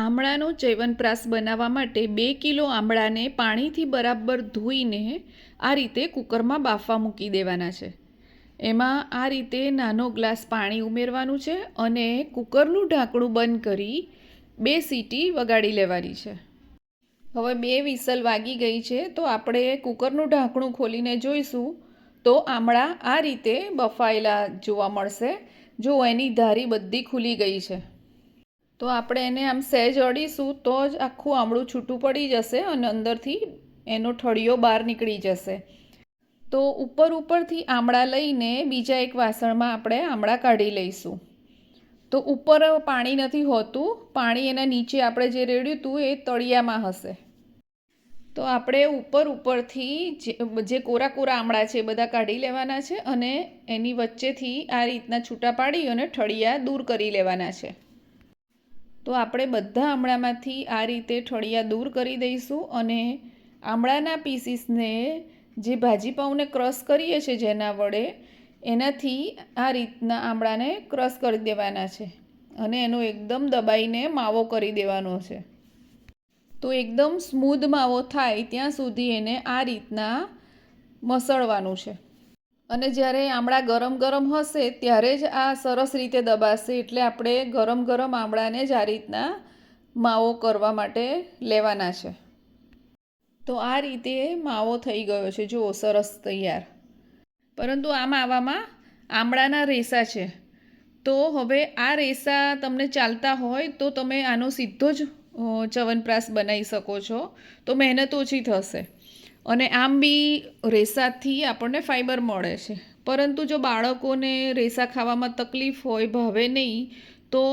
આમળાનો ચ્યવનપ્રાશ બનાવવા માટે બે કિલો આમળાને પાણીથી બરાબર ધોઈને આ રીતે કુકરમાં બાફવા મૂકી દેવાના છે. એમાં આ રીતે નાનો ગ્લાસ પાણી ઉમેરવાનું છે અને કુકરનું ઢાંકણું બંધ કરી બે સીટી વગાડી લેવાની છે. હવે બે વિસલ વાગી ગઈ છે તો આપણે કુકરનું ઢાંકણું ખોલીને જોઈશું તો આમળા આ રીતે બફાયેલા જોવા મળશે. જો એની ધારી બધી ખુલી ગઈ છે. તો આપણે એને આમ સહેજ અડીશું તો જ આખું આમળું છૂટું પડી જશે અને અંદરથી એનો ઠળિયો બહાર નીકળી જશે. તો ઉપર ઉપરથી આમળા લઈને બીજા એક વાસણમાં આપણે આમળા કાઢી લઈશું. તો ઉપર પાણી નથી હોતું, પાણી એના નીચે આપણે જે રેડ્યું હતું એ તળિયામાં હશે. તો આપણે ઉપર ઉપરથી જે કોરા કોરા આમળા છે એ બધા કાઢી લેવાના છે અને એની વચ્ચેથી આ રીતના છૂટા પાડી અને ઠળિયા દૂર કરી લેવાના છે. તો આપણે બધા આમળામાંથી આ રીતે ઠળિયા દૂર કરી દઈશું અને આમળાના પીસીસને જે ભાજી પાઉંને ક્રશ કરીએ છીએ જેના વડે, એનાથી આ રીતના આમળાને ક્રશ કરી દેવાના છે અને એનો એકદમ દબાઈને માવો કરી દેવાનો છે. તો એકદમ સ્મૂધ માવો થાય ત્યાં સુધી એને આ રીતના મસળવાનું છે. અને જ્યારે આમળા ગરમ ગરમ હશે, ત્યારે જ આ સરસ રીતે દબાશે એટલે આપણે ગરમ ગરમ આમળાને જ આ રીતના માવો કરવા માટે લેવાના છે. તો આ રીતે માવો થઈ ગયો છે. જુઓ, સરસ તૈયાર. પરંતુ આ માવામાં આમળાના રેસા છે. તો હવે આ રેસા તમને ચાલતા હોય તો તમે આનો સીધો જ ચવનપ્રાશ બનાવી શકો છો. તો મહેનત ઓછી થશે. અને આમ બી રેસાથી આપણને ફાઈબર મળે છે. પરંતુ જો બાળકોને રેસા ખાવામાં તકલીફ હોય, ભાવે નહીં, તો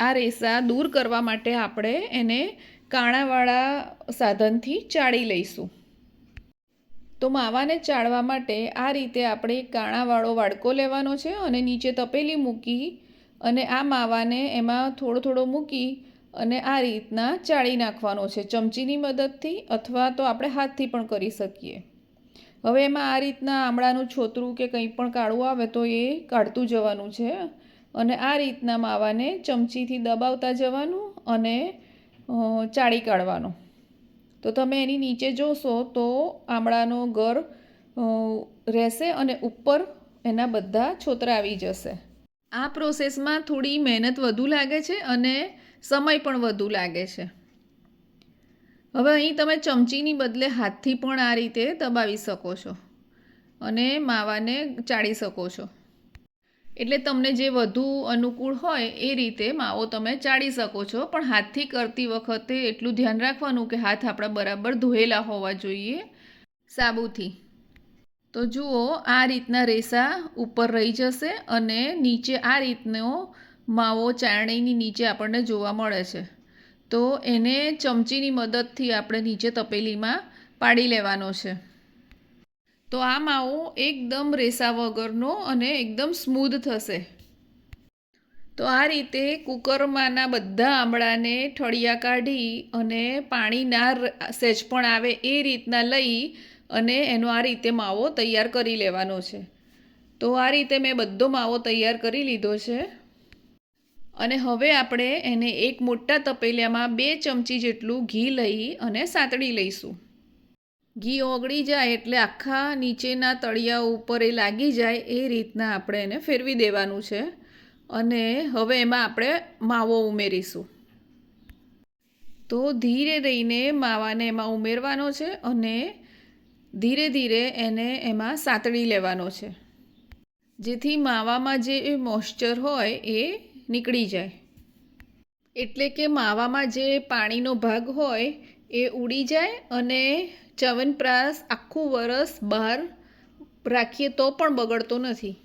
આ રેસા દૂર કરવા માટે આપણે એને કાણાવાળા સાધનથી ચાળી લઈશું. તો માવાને ચાળવા માટે આ રીતે આપણે કાણાવાળો વાડકો લેવાનો છે અને નીચે તપેલી મૂકી અને આ માવાને એમાં થોડો થોડો મૂકી અને આ રીતના ચાળી નાખવાનો છે. ચમચીની મદદથી અથવા તો આપણે હાથથી પણ કરી શકીએ. હવે એમાં આ રીતના આમળાનું છોતરું કે કંઈ પણ કાળું આવે તો એ કાઢતું જવાનું છે અને આ રીતના માવાને ચમચીથી દબાવતા જવાનું અને ચાળી કાઢવાનો. તો તમે એની નીચે જોશો તો આમળાનો ગર રહેશે અને ઉપર એના બધા છોતરા આવી જશે. આ પ્રોસેસમાં થોડી મહેનત વધુ લાગે છે અને સમય પણ વધુ લાગે છે. હવે અહીં તમે ચમચીની બદલે હાથથી પણ આ રીતે દબાવી શકો છો અને માવાને ચાળી શકો છો. એટલે તમને જે વધુ અનુકૂળ હોય એ રીતે માવો તમે ચાળી શકો છો, પણ હાથથી કરતી વખતે એટલું ધ્યાન રાખવાનું કે હાથ આપણા બરાબર ધોયેલા હોવા જોઈએ સાબુથી. તો જુઓ આ રીતના રેસા ઉપર રહી જશે અને નીચે આ રીતનો માવો ચાળણીની નીચે આપણને જોવા મળે છે. તો એને ચમચીની મદદથી આપણે નીચે તપેલીમાં પાડી લેવાનો છે. તો આ માવો એકદમ રેસા વગરનો અને એકદમ સ્મૂધ થશે. તો આ રીતે કુકરમાંના બધા આમળાને ઠળિયા કાઢી અને પાણી ના સહેજ પણ આવે એ રીતના લઈ અને એનો આ રીતે માવો તૈયાર કરી લેવાનો છે. તો આ રીતે મેં બધો માવો તૈયાર કરી લીધો છે. અને હવે આપણે એને એક મોટા તપેલિયામાં બે ચમચી જેટલું ઘી લઈ અને સાતળી લઈશું. ઘી ઓગળી જાય એટલે આખા નીચેના તળિયા ઉપર એ લાગી જાય એ રીતના આપણે એને ફેરવી દેવાનું છે. અને હવે એમાં આપણે માવો ઉમેરીશું. તો ધીરે રહીને માવાને એમાં ઉમેરવાનો છે અને ધીરે ધીરે એને એમાં સાતળી લેવાનો છે. જેથી માવામાં જે મોઇશ્ચર હોય એ નીકળી જાય. એટલે કે માવામાં જે પાણીનો ભાગ હોય એ ઉડી જાય અને ચવનપ્રાશ આખું વરસ બહાર રાખીએ તો પણ બગડતો નથી.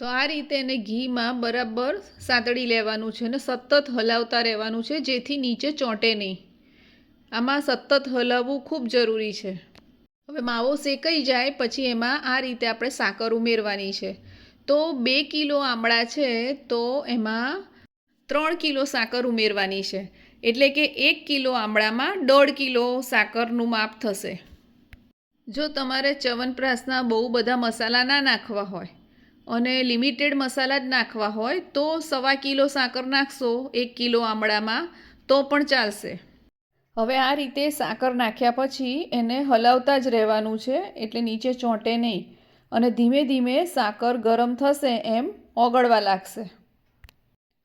તો આ રીતે એને ઘીમાં બરાબર સાંતળી લેવાનું છે અને સતત હલાવતા રહેવાનું છે, જેથી નીચે ચોંટે નહીં. આમાં સતત હલાવવું ખૂબ જરૂરી છે. હવે માવો શેકાઈ જાય, પછી એમાં આ રીતે આપણે સાકર ઉમેરવાની છે. તો બે કિલો આમળા છે, તો એમાં ત્રણ કિલો સાકર ઉમેરવાની છે. એટલે કે એક કિલો આમળામાં દોઢ કિલો સાકરનું માપ થશે. જો તમારે ચવનપ્રાસના બહુ બધા મસાલા ના નાખવા હોય અને લિમિટેડ મસાલા જ નાખવા હોય, તો સવા કિલો સાકર નાખશો, એક કિલો આમળામાં, તો પણ ચાલશે. હવે આ રીતે સાકર નાખ્યા પછી એને હલાવતા જ રહેવાનું છે, એટલે નીચે ચોંટે નહીં. અને ધીમે ધીમે સાકર ગરમ થશે એમ ઓગળવા લાગશે.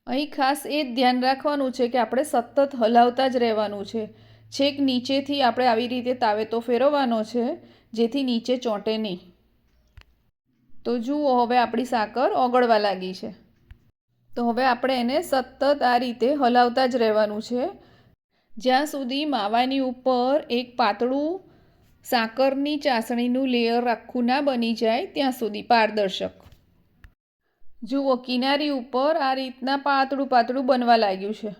અહીં ખાસ એ જ ધ્યાન રાખવાનું છે કે આપણે સતત હલાવતા જ રહેવાનું છે. છેક નીચેથી આપણે આવી રીતે તાવેતો ફેરવવાનો છે, જેથી નીચે ચોંટે નહીં. તો જુઓ, હવે આપણી સાકર ઓગળવા લાગી છે. તો હવે આપણે એને સતત આ રીતે હલાવતા જ રહેવાનું છે. જ્યાં સુધી માવાની ઉપર એક પાતળું સાકરની ચાસણીનું લેયર આખું ના બની જાય ત્યાં સુધી પારદર્શક. જુઓ, કિનારી ઉપર આ રીતના પાતળું પાતળું બનવા લાગ્યું છે.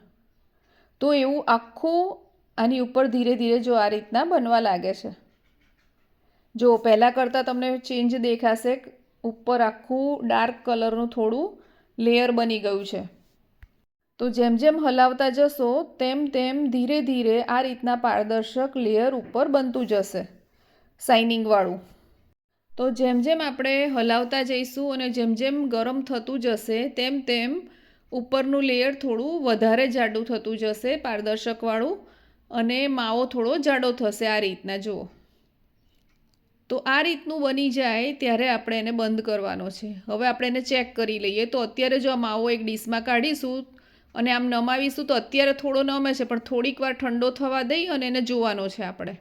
તો એવું આખું આની ઉપર ધીરે ધીરે જો આ રીતના બનવા લાગે છે. જો પહેલાં કરતાં તમને ચેન્જ દેખાશે ઉપર આખું ડાર્ક કલરનું થોડું લેયર બની ગયું છે. તો જેમ જેમ હલાવતા જશો, તેમ તેમ ધીરે ધીરે આ રીતના પારદર્શક લેયર ઉપર બનતું જશે. શાઇનિંગવાળું તો જેમ જેમ આપણે હલાવતા જઈશું અને જેમ જેમ ગરમ થતું જશે, તેમ તેમ ઉપરનું લેયર થોડું વધારે જાડું થતું જશે, પારદર્શકવાળું, અને માવો થોડો જાડો થશે આ રીતના, જુઓ. તો આ રીતનું બની જાય ત્યારે આપણે એને બંધ કરવાનો છે. હવે આપણે એને ચેક કરી લઈએ. તો અત્યારે જો આ માવો એક ડીશમાં કાઢીશું અને આમ નમાવીશું, તો અત્યારે થોડો નમે છે, પણ થોડીક વાર ઠંડો થવા દઈ અને એને જોવાનો છે આપણે.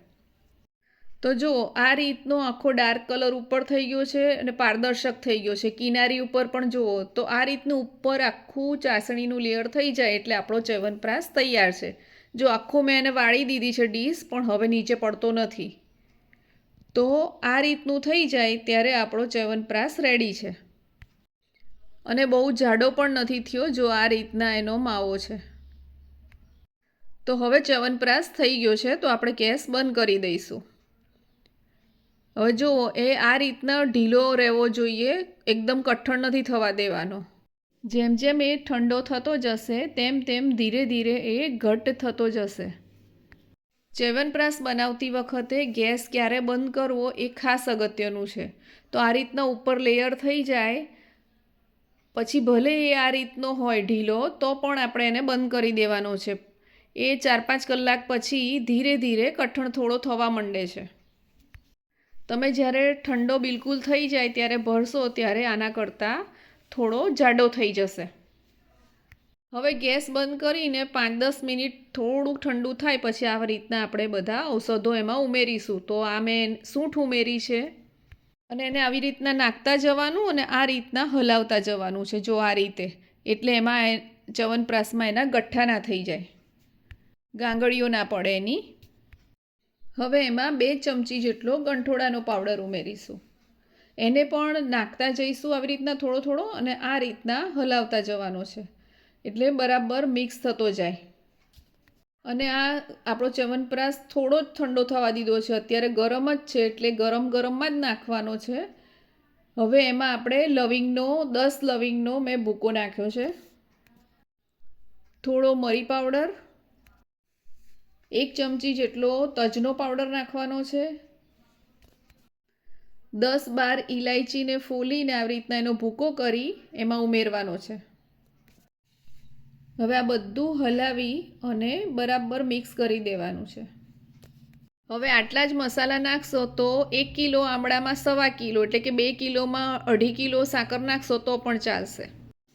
તો જુઓ આ રીતનો આખો ડાર્ક કલર ઉપર થઈ ગયો છે અને પારદર્શક થઈ ગયો છે, કિનારી ઉપર પણ જુઓ, તો આ રીતનું ઉપર આખું ચાસણીનું લેયર થઈ જાય એટલે આપણો ચ્યવનપ્રાશ તૈયાર છે. જો આખું મેં એને વાળી દીધી છે ડીશ, પણ હવે નીચે પડતો નથી. તો આ રીતનું થઈ જાય ત્યારે આપણો ચ્યવનપ્રાશ રેડી છે. અને બહુ જાડો પણ નથી થયો જો આ રીતના એનો માવો છે. તો હવે ચ્યવનપ્રાશ થઈ ગયો છે, તો આપણે ગેસ બંધ કરી દઈશું. હવે જુઓ એ આ રીતના ઢીલો રહેવો જોઈએ, એકદમ કઠણ નથી થવા દેવાનો. જેમ જેમ એ ઠંડો થતો જશે, તેમ તેમ ધીરે ધીરે એ ઘટ્ટ થતો જશે. ચ્યવનપ્રાશ બનાવતી વખતે ગેસ ક્યારે બંધ કરવો એ ખાસ અગત્યનું છે. તો આ રીતના ઉપર લેયર થઈ જાય, પછી ભલે એ આ રીતનો હોય ઢીલો, તો પણ આપણે એને બંધ કરી દેવાનો છે. એ ચાર પાંચ કલાક પછી ધીરે ધીરે કઠણ થોડો થવા માંડે છે. તમે જ્યારે ઠંડો બિલકુલ થઈ જાય ત્યારે ભરશો ત્યારે આના કરતાં થોડો જાડો થઈ જશે. હવે ગેસ બંધ કરીને પાંચ દસ મિનિટ થોડુંક ઠંડુ થાય પછી આ રીતના આપણે બધા ઔષધો એમાં ઉમેરીશું. તો આ મેં સૂંઠ ઉમેરી છે અને એને આવી રીતના નાખતા જવાનું અને આ રીતના હલાવતા જવાનું છે જો આ રીતે. એટલે એમાં ચવનપ્રાસમાં એના ગઠ્ઠા ના થઈ જાય. ગાંગળીઓ ના પડે એની. હવે એમાં બે ચમચી જેટલો ગંઠોડાનો પાવડર ઉમેરીશું. એને પણ નાખતા જઈશું આવી રીતના થોડો થોડો અને આ રીતના હલાવતા જવાનો છે. એટલે બરાબર મિક્સ થતો જાય. અને આ આપણો ચ્યવનપ્રાશ થોડો જ ઠંડો થવા દીધો છે. અત્યારે ગરમ જ છે એટલે ગરમ ગરમમાં જ નાખવાનો છે. હવે એમાં આપણે લવિંગનો, દસ લવિંગનો મેં ભૂકો નાખ્યો છે. થોડો મરી પાવડર એક ચમચી જેટલો તજનો પાવડર નાખવાનો છે. દસ બાર ઇલાયચીને ફોલીને આવી રીતના એનો ભૂકો કરી એમાં ઉમેરવાનો છે. હવે આ બધું હલાવી અને બરાબર મિક્સ કરી દેવાનું છે. હવે આટલા જ મસાલા નાખશો તો એક કિલો આમળામાં સવા કિલો એટલે કે બે કિલોમાં અઢી કિલો સાકર નાખશો તો પણ ચાલશે.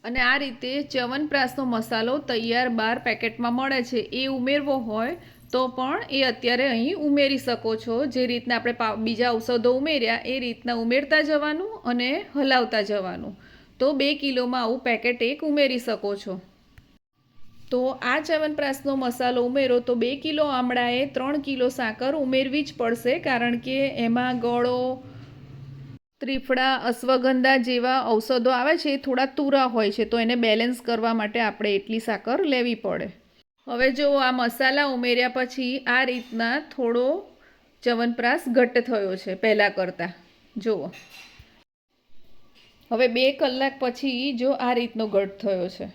અને આ રીતે ચ્યવનપ્રાશનો મસાલો તૈયાર બાર પેકેટમાં મળે છે એ ઉમેરવો હોય તો પણ એ અત્યારે અહીં ઉમેરી શકો છો. જે રીતના આપણે બીજા ઔષધો ઉમેર્યા, એ રીતના ઉમેરતા જવાનું અને હલાવતા જવાનું. તો બે કિલોમાં આવું પેકેટ એક ઉમેરી શકો છો. તો આ ચ્યવનપ્રાશનો મસાલો ઉમેરો, તો બે કિલો આમળાએ ત્રણ કિલો સાકર ઉમેરવી જ પડશે, કારણ કે એમાં ગળો, ત્રિફળા, અશ્વગંધા જેવા ઔષધો આવે છે, એ થોડા તુરા હોય છે, તો એને બેલેન્સ કરવા માટે આપણે એટલી સાકર લેવી પડે. હવે જો આ મસાલા ઉમેર્યા પછી આ રીતના થોડો ચવનપ્રાસ ઘટ્ટ થયો છે પહેલાં કરતાં. જુઓ. હવે બે કલાક પછી જો આ રીતનો ઘટ થયો છે.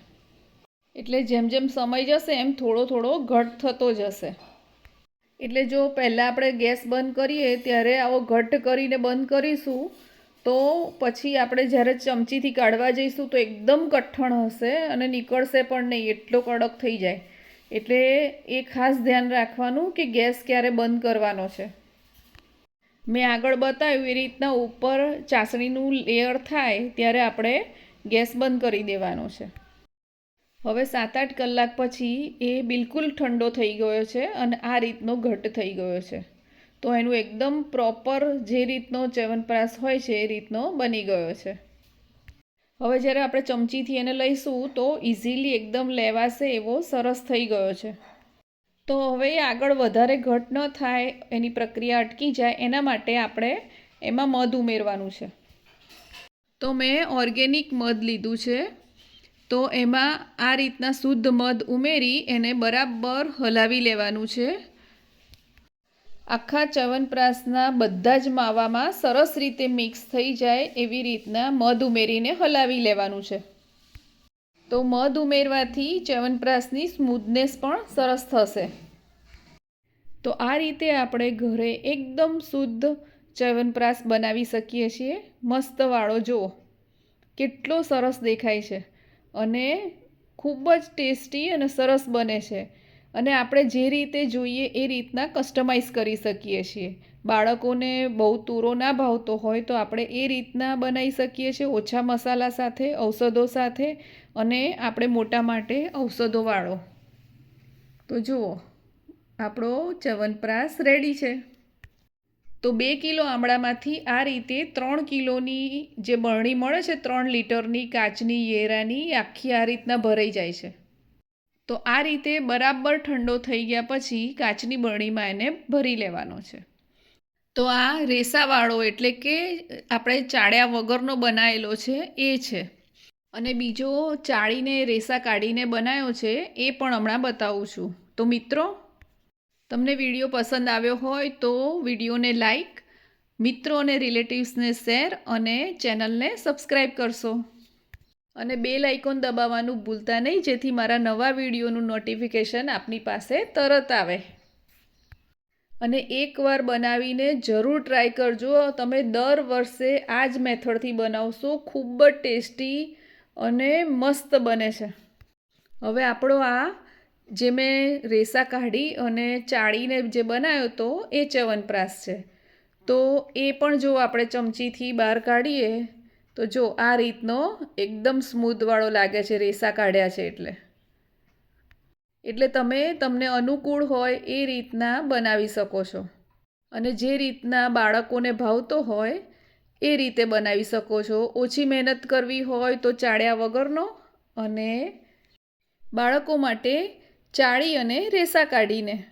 એટલે જેમ જેમ સમય જશે એમ થોડો થોડો ઘટ થતો જશે. એટલે જો પહેલાં આપણે ગેસ બંધ કરીએ ત્યારે આવો ઘટ કરીને બંધ કરીશું, તો પછી આપણે જ્યારે ચમચીથી કાઢવા જઈશું તો એકદમ કઠણ હશે અને નીકળશે પણ નહીં, એટલો કડક થઈ જાય. એટલે એ ખાસ ધ્યાન રાખવાનું કે ગેસ ક્યારે બંધ કરવાનો છે. મેં આગળ બતાવ્યું એ રીતના ઉપર ચાસણીનું લેયર થાય ત્યારે આપણે ગેસ બંધ કરી દેવાનો છે. હવે સાત આઠ કલાક પછી એ બિલકુલ ઠંડો થઈ ગયો છે અને આ રીતનો ઘટ થઈ ગયો છે. તો એનું એકદમ પ્રોપર જે રીતનો ચ્યવનપ્રાશ હોય છે એ રીતનો બની ગયો છે. હવે જ્યારે આપણે ચમચીથી એને લઈશું, તો ઇઝીલી એકદમ લેવાશે એવો સરસ થઈ ગયો છે. તો હવે આગળ વધારે ઘટ ન થાય, એની પ્રક્રિયા અટકી જાય, એના માટે આપણે એમાં મધ ઉમેરવાનું છે. તો મેં ઓર્ગેનિક મધ લીધું છે. તો એમાં આ રીતના શુદ્ધ મધ ઉમેરી એને બરાબર હલાવી લેવાનું છે. આખા ચવનપ્રાસના બધા જ માવામાં સરસ રીતે મિક્સ થઈ જાય એવી રીતના મધ ઉમેરીને હલાવી લેવાનું છે. તો મધ ઉમેરવાથી ચવનપ્રાસની સ્મૂથનેસ પણ સરસ થશે. તો આ રીતે આપણે ઘરે એકદમ શુદ્ધ ચવનપ્રાસ બનાવી શકીએ છીએ. મસ્ત વાળો જુઓ. કેટલો સરસ દેખાય છે. અને ખૂબ જ ટેસ્ટી અને સરસ બને છે. અને આપણે જે રીતે જોઈએ એ રીતના કસ્ટમાઇઝ કરી શકીએ છીએ. બાળકોને બહુ તૂરો ના ભાવતો હોય તો આપણે એ રીતના બનાવી શકીએ છીએ ઓછા મસાલા સાથે, ઔષધો સાથે અને આપણે મોટા માટે ઔષધોવાળો તો જુઓ, આપણો ચવનપ્રાસ રેડી છે. તો બે કિલો આમળામાંથી આ રીતે ત્રણ કિલોની જે બરણી મળે છે ત્રણ લીટરની કાચની યેરાની આખી આ રીતના ભરાઈ જાય છે. તો આ રીતે બરાબર ઠંડો થઈ ગયા પછી કાચની બરણીમાં એને ભરી લેવાનો છે. તો આ રેસાવાળો એટલે કે આપણે ચાળ્યા વગરનો બનાવેલો છે એ છે. અને બીજો ચાળીને રેસા કાઢીને બનાવ્યો છે એ પણ હમણાં બતાવું છું. તો મિત્રો, તમને વીડિયો પસંદ આવ્યો હોય તો વિડીયોને લાઈક મિત્રો અને રિલેટિવ્સને શેર અને ચેનલને સબસ્ક્રાઈબ કરશો. અને બે લાઇકોન દબાવવાનું ભૂલતા નહીં, જેથી મારા નવા વિડીયોનું નોટિફિકેશન આપની પાસે તરત આવે. અને એકવાર બનાવીને જરૂર ટ્રાય કરજો. તમે દર વર્ષે આ જ મેથડથી બનાવશો. ખૂબ જ ટેસ્ટી અને મસ્ત બને છે. હવે આપણો આ જે મેં રેસા કાઢી અને ચાળીને જે બનાવ્યો હતો એ ચવનપ્રાસ છે. તો એ પણ જો આપણે ચમચીથી બહાર કાઢીએ તો જો આ રીતનો એકદમ સ્મૂથવાળો લાગે છે, રેસા કાઢ્યા છે એટલે. એટલે તમે, તમને અનુકૂળ હોય એ રીતના બનાવી શકો છો. અને જે રીતના બાળકોને ભાવતો હોય એ રીતે બનાવી શકો છો. ઓછી મહેનત કરવી હોય તો ચાળ્યા વગરનો અને બાળકો માટે ચાળી અને રેસા કાઢીને.